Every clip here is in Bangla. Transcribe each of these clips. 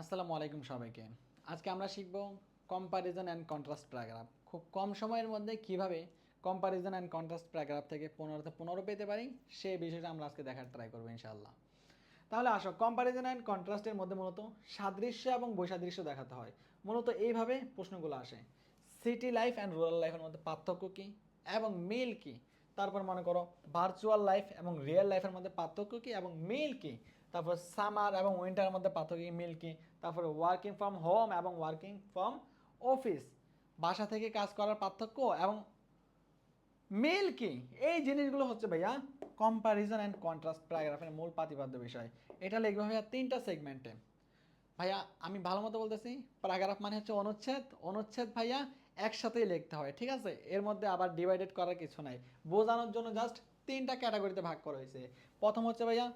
আসসালামু আলাইকুম সবাইকে। আজকে আমরা শিখব কম্পারিজন অ্যান্ড কন্ট্রাস্ট প্যারাগ্রাফ খুব কম সময়ের মধ্যে কীভাবে কম্পারিজন অ্যান্ড কন্ট্রাস্ট প্যারাগ্রাফ থেকে পনেরোতে পনেরো পেতে পারি সেই বিষয়টা আমরা আজকে দেখার ট্রাই করব ইনশাআল্লাহ। তাহলে আসো কম্পারিজন অ্যান্ড কন্ট্রাস্টের মধ্যে মূলত সাদৃশ্য এবং বৈসাদৃশ্য দেখাতে হয়। মূলত এইভাবে প্রশ্নগুলো আসে। সিটি লাইফ অ্যান্ড রুরাল লাইফের মধ্যে পার্থক্য কী এবং মিল কী? তারপর মনে করো ভার্চুয়াল লাইফ এবং রিয়েল লাইফের মধ্যে পার্থক্য কী এবং মিল কী? তারপর সামার এবং উইন্টারের মধ্যে পার্থক্য কী মিল কী? তারপর ওয়ার্কিং ফ্রম হোম এবং ওয়ার্কিং ফ্রম অফিস বাসা থেকে কাজ করার পার্থক্য এবং মিল কি? এই জিনিসগুলো হচ্ছে ভাইয়া কম্পারিজন অ্যান্ড কন্ট্রাস্ট প্যারাগ্রাফের মূল প্রতিপাদ্য বিষয়। এটা লিখবে ভাইয়া তিনটা সেগমেন্টে ভাইয়া, আমি ভালো মতো বলতেছি প্যারাগ্রাফ মানে হচ্ছে অনুচ্ছেদ। অনুচ্ছেদ ভাইয়া একসাথেই লিখতে হয়, ঠিক আছে? এর মধ্যে আবার ডিভাইডেড করার কিছু নাই। বোঝানোর জন্য জাস্ট তিনটা ক্যাটাগরিতে ভাগ করা হয়েছে। প্রথম হচ্ছে ভাইয়া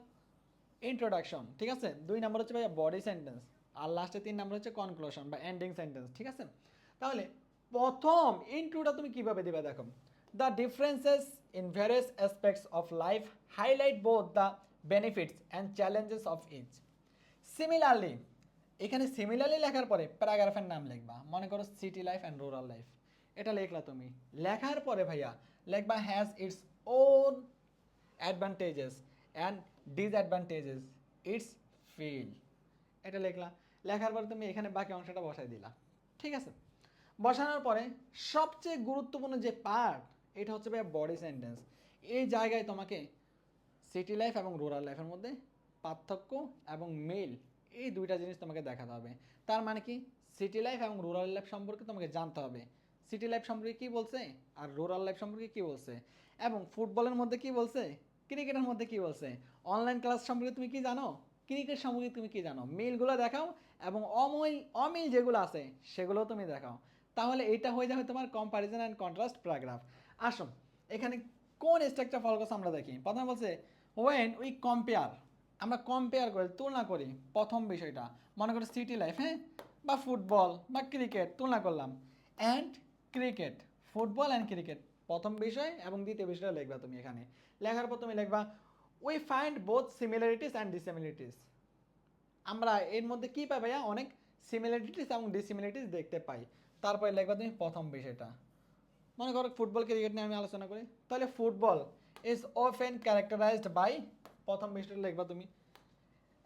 ইন্ট্রোডাকশন ঠিক আছে? দুই নম্বর হচ্ছে ভাইয়া বডি সেন্টেন্স আর লাস্টে তিন নম্বর হচ্ছে কনক্লুশন বা এন্ডিং সেন্টেন্স ঠিক আছে? তাহলে প্রথম ইন্ট্রোটা তুমি কীভাবে দিবে দেখো। The differences in various aspects of life highlight both the benefits and challenges of each similarly এখানে সিমিলারলি লেখার পরে প্যারাগ্রাফের নাম লিখবা। মনে করো city life and rural life এটা লিখলা তুমি। লেখার পরে ভাইয়া, লেখবা has its own advantages and disadvantages its feel এটা লেখলা। লেখার পরে তুমি এখানে বাকি অংশটা বসাই দিলা। ঠিক আছে? বসানোর পরে সবচেয়ে গুরুত্বপূর্ণ যে পার্ট এটা হচ্ছে ভাইয়া বডি সেন্টেন্স এই জায়গায় তোমাকে সিটি লাইফ এবং রুরাল লাইফের মধ্যে পার্থক্য এবং মিল এই দুইটা জিনিস তোমাকে দেখাতে হবে। তার মানে কি? সিটি লাইফ এবং রুরাল লাইফ সম্পর্কে তোমাকে জানতে হবে। সিটি লাইফ সম্পর্কে কি বলছে? আর রুরাল লাইফ সম্পর্কে কি বলছে? এবং ফুটবলের মধ্যে কি বলছে? ক্রিকেটের মধ্যে কি বলছে? অনলাইন ক্লাস সম্পর্কে তুমি কি জানো? ক্রিকেট সম্পর্কে তুমি কি জানো? মিলগুলো দেখাও এবং অমিল অমিল যেগুলো আছে সেগুলো তুমি দেখাও। তাহলে এটা হয়ে যাবে তোমার কম্পারিজন অ্যান্ড কন্ট্রাস্ট প্যারাগ্রাফ আসুন, এখানে কোন স্ট্রাকচার ফলো করছে আমরা দেখি। প্রথমে বলছে ওয়েন উই কম্পেয়ার আমরা কম্পেয়ার করি, তুলনা করি প্রথম বিষয়টা। মনে করি সিটি লাইফ হ্যাঁ? বা ফুটবল বা ক্রিকেট তুলনা করলাম। And cricket football and cricket প্রথম বিষয় এবং দ্বিতীয় বিষয়টা লিখবা তুমি এখানে। লেখার পর তুমি লিখবা we find both similarities and dissimilarities আমরা এর মধ্যে কী পাই ভাইয়া? অনেক সিমিলারিটিস এবং ডিসিমিলারিটিস দেখতে পাই। তারপরে লিখবা তুমি প্রথম বিষয়টা। মনে করো ফুটবল ক্রিকেট নিয়ে আমি আলোচনা করি। তাহলে football is often characterised by প্রথম বিষয়টা লিখবা তুমি।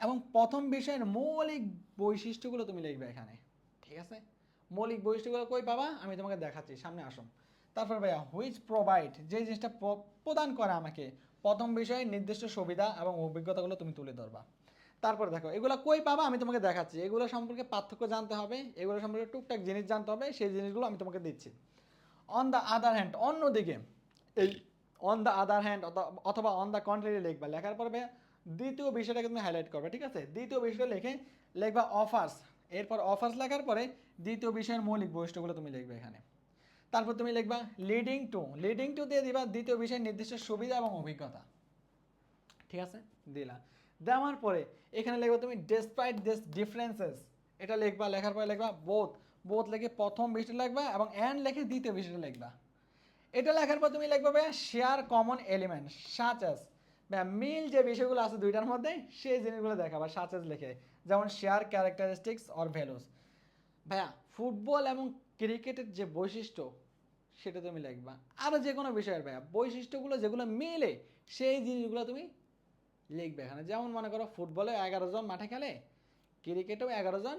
এবং প্রথম বিষয়ের মৌলিক বৈশিষ্ট্যগুলো তুমি লিখবে এখানে, ঠিক আছে? মৌলিক বৈশিষ্ট্যগুলো কই পাবা? আমি তোমাকে দেখাচ্ছি, সামনে আসুন। তারপর ভাইয়া হুইচ প্রোভাইড যে জিনিসটা প্রদান করে আমাকে, প্রথম বিষয়ে নির্দিষ্ট সুবিধা এবং অভিজ্ঞতাগুলো তুমি তুলে ধরবা। তারপর দেখো, এগুলো কই পাবা? আমি তোমাকে দেখাচ্ছি। এগুলো সম্পর্কে পার্থক্য জানতে হবে, এগুলো সম্পর্কে টুকটাক জিনিস জানতে হবে, সেই জিনিসগুলো আমি তোমাকে দিচ্ছি। অন দ্য আদার হ্যান্ড অন্যদিকে, এই অন দ্য আদার হ্যান্ড অথবা অন দ্য কন্ট্রারি লিখবা। লেখার পর দ্বিতীয় বিষয়টাকে তুমি হাইলাইট করবে, ঠিক আছে? দ্বিতীয় বিষয়টা লিখে লিখবা অফার্স এরপর অফার্স লেখার পরে দ্বিতীয় বিষয়ের মৌলিক বৈশিষ্ট্যগুলো তুমি লিখবে এখানে। তারপর তুমি লিখবা লিডিং টু লিডিং টু দিয়ে দিবা দ্বিতীয় বিষয়ের নির্দিষ্ট সুবিধা এবং অভিজ্ঞতা। ঠিক আছে? দিলা। দেওয়ার পরে এখানে লিখবা তুমি ডেসপাইট দিস ডিফারেন্সেস এটা লিখবা, লেখার পরে লিখবা বোথ বোথ লিখে প্রথম বিষয়টা লিখবা এবং অ্যান্ড লিখে দ্বিতীয় বিষয়টা লিখবা। এটা লেখার পর তুমি লিখবে share common element such as মিল যে বিষয়গুলো আছে দুইটার মধ্যে, সেই জিনিসগুলো দেখাবা সাচাস লিখে। যেমন শেয়ার ক্যারেক্টারিস্টিক্স অর ভ্যালুস ভাইয়া, ফুটবল এবং ক্রিকেটের যে বৈশিষ্ট্য, সেটা তুমি লিখবা। আরও যে কোনো বিষয়ের, ভাইয়া, বৈশিষ্ট্যগুলো যেগুলো মিলে, সেই জিনিসগুলো তুমি লিখবে এখানে। যেমন মনে করো, ফুটবলে এগারো জন মাঠে খেলে, ক্রিকেটেও এগারো জন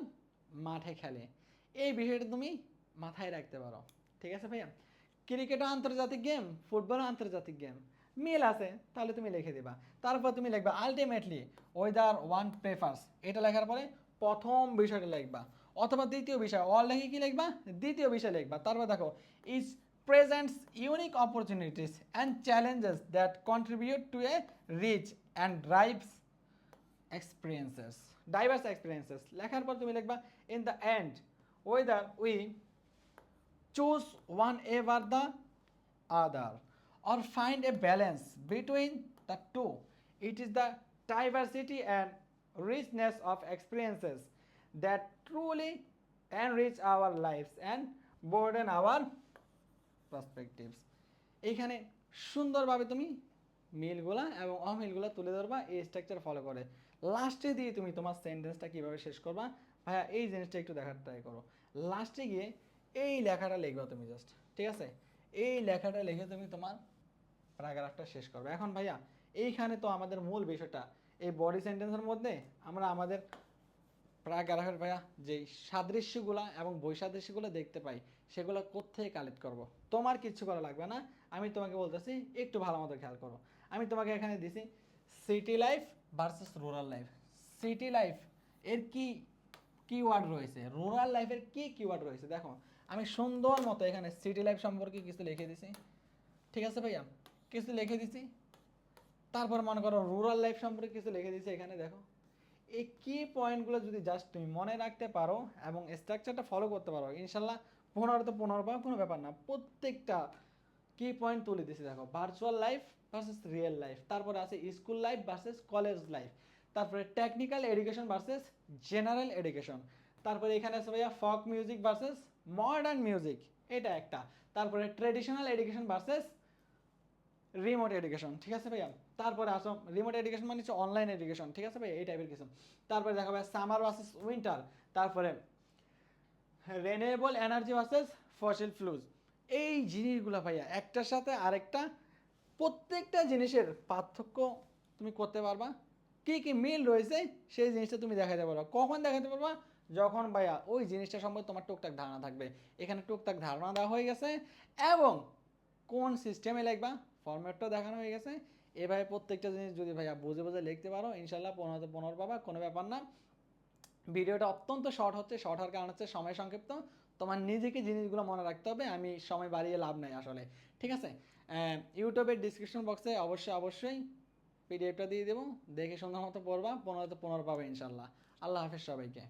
মাঠে খেলে। এই বিষয়টা তুমি মাথায় রাখতে পারো। ঠিক আছে, ভাইয়া? ক্রিকেটও আন্তর্জাতিক গেম ফুটবলও আন্তর্জাতিক গেম। মিল আছে, তাহলে তুমি লিখে দিবা। তারপর তুমি লিখবা আলটিমেটলি ওয়েদার ওয়ান প্রেফার্স এটা লেখার পরে প্রথম বিষয়টা লিখবা। অথবা দ্বিতীয় বিষয় অল লেখে কি লিখবা? দ্বিতীয় বিষয় লিখবা। তারপর দেখো is presents unique opportunities and challenges that contribute to a rich and drives experiences diverse experiences লেখার পর তুমি লিখবা, in the end, whether we choose one over the other or find a balance between the two it is the diversity and richness of experiences that truly enrich our lives and broaden our perspectives এইখানে সুন্দরভাবে তুমি মিলগুলা এবং অমিলগুলা তুলে ধরবা এই স্ট্রাকচার ফলো করে লাস্টে দিয়ে তুমি তোমার সেন্টেন্সটা কীভাবে শেষ করবা ভাইয়া এই জিনিসটা একটু দেখার ট্রাই করো লাস্টে গিয়ে এই লেখাটা লিখবে তুমি জাস্ট ঠিক আছে? এই লেখাটা লিখে তুমি তোমার প্যারাগ্রাফটা শেষ করবে। এখন ভাইয়া, এইখানে তো আমাদের মূল বিষয়টা, এই বডি সেন্টেন্সের মধ্যে আমরা আমাদের প্যারাগ্রাফের ভাইয়া যে সাদৃশ্যগুলো এবং বৈসাদৃশ্যগুলো দেখতে পাই, সেগুলো কোথেকে কালেক্ট করব? তোমার কিচ্ছু করা লাগবে না, আমি তোমাকে বলতেছি, একটু ভালো মতো খেয়াল করো। আমি তোমাকে এখানে দিছি city life versus rural life city life এর কি কিওয়ার্ড রয়েছে। রুরাল লাইফের কি কিওয়ার্ড রয়েছে? দেখো, আমি সুন্দর মতো এখানে সিটি লাইফ সম্পর্কে কিছু লিখে দিছি। ঠিক আছে ভাইয়া? কিছু লিখে দিছি। তারপর মনে করো রুরাল লাইফ সম্পর্কে কিছু লিখে দিছি এখানে, দেখো। এই কি পয়েন্টগুলো যদি জাস্ট তুমি মনে রাখতে পারো এবং স্ট্রাকচারটা ফলো করতে পারো, ইনশাল্লাহ পনেরো তো পনেরো কোনো ব্যাপার না। প্রত্যেকটা কি পয়েন্ট তুলে দিছি, দেখো। Virtual life versus real life তারপরে আছে school life versus college life তারপরে technical education versus general education তারপরে এখানে আছে ভাইয়া ফক মিউজিক ভার্সেস মডার্ন মিউজিক এটা একটা। তারপরে traditional education versus remote education ঠিক আছে ভাইয়া? তারপরে আসো রিমোট এডুকেশন মানে হচ্ছে অনলাইন এডুকেশন ঠিক আছে ভাই এই টাইপের কিছু। তারপরে দেখা ভাই সামার ভার্সেস উইন্টার তারপরে renewable energy versus fossil fuels এই জিনিসগুলো ভাইয়া একটার সাথে আরেকটা প্রত্যেকটা জিনিসের পার্থক্য তুমি করতে পারবা। কি কি মিল রয়েছে? সেই জিনিসটা তুমি দেখাতে পারবা। কখন দেখাতে পারবা? যখন ভাইয়া ওই জিনিসটা সম্পর্কে তোমার টুকটাক ধারণা থাকবে। এখানে টুকটাক ধারণা দেওয়া হয়ে গেছে এবং কোন সিস্টেমে লিখবা? ফরম্যাটটা দেখানো হয়ে গেছে। এভাবে প্রত্যেকটা জিনিস যদি ভাইয়া বুঝে বুঝে লিখতে পারো ইনশাল্লাহ পনেরোতে পনেরো পাবা, কোনো ব্যাপার না। ভিডিওটা অত্যন্ত শর্ট হচ্ছে। শর্ট হওয়ার কারণ হচ্ছে সময় সংক্ষিপ্ত। তোমার নিজেকে জিনিসগুলো মনে রাখতে হবে। আমি সময় বাড়িয়ে লাভ নাই আসলে। ঠিক আছে? ইউটিউবের ডিসক্রিপশন বক্সে অবশ্যই অবশ্যই পিডিএফটা দিয়ে দেবো দেখে সুন্দর মতো পড়বা পনেরোতে পনেরো পাবে ইনশাল্লাহ আল্লাহ হাফেজ সবাইকে।